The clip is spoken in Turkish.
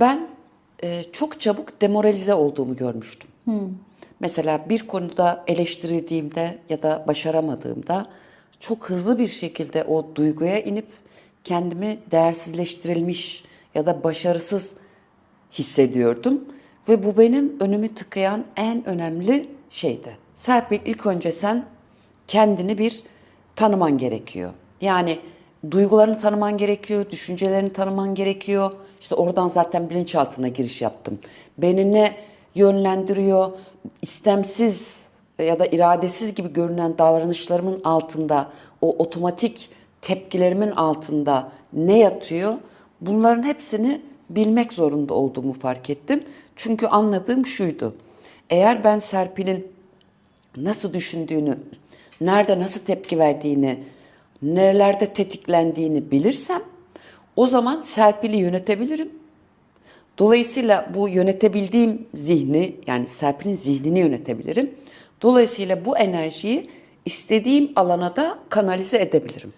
Ben e, çok çabuk demoralize olduğumu görmüştüm. Mesela bir konuda eleştirildiğimde ya da başaramadığımda çok hızlı bir şekilde o duyguya inip kendimi değersizleştirilmiş ya da başarısız hissediyordum. Ve bu benim önümü tıkayan en önemli şeydi. Serpil ilk önce sen kendini bir tanıman gerekiyor. Yani duygularını tanıman gerekiyor, düşüncelerini tanıman gerekiyor. İşte oradan zaten bilinçaltına giriş yaptım. Beni ne yönlendiriyor, istemsiz ya da iradesiz gibi görünen davranışlarımın altında, o otomatik tepkilerimin altında ne yatıyor? Bunların hepsini bilmek zorunda olduğumu fark ettim. Çünkü anladığım şuydu. Eğer ben Serpil'in nasıl düşündüğünü, nerede nasıl tepki verdiğini, nerelerde tetiklendiğini bilirsem o zaman Serpil'i yönetebilirim. Dolayısıyla bu yönetebildiğim zihni yani Serpil'in zihnini yönetebilirim. Dolayısıyla bu enerjiyi istediğim alana da kanalize edebilirim.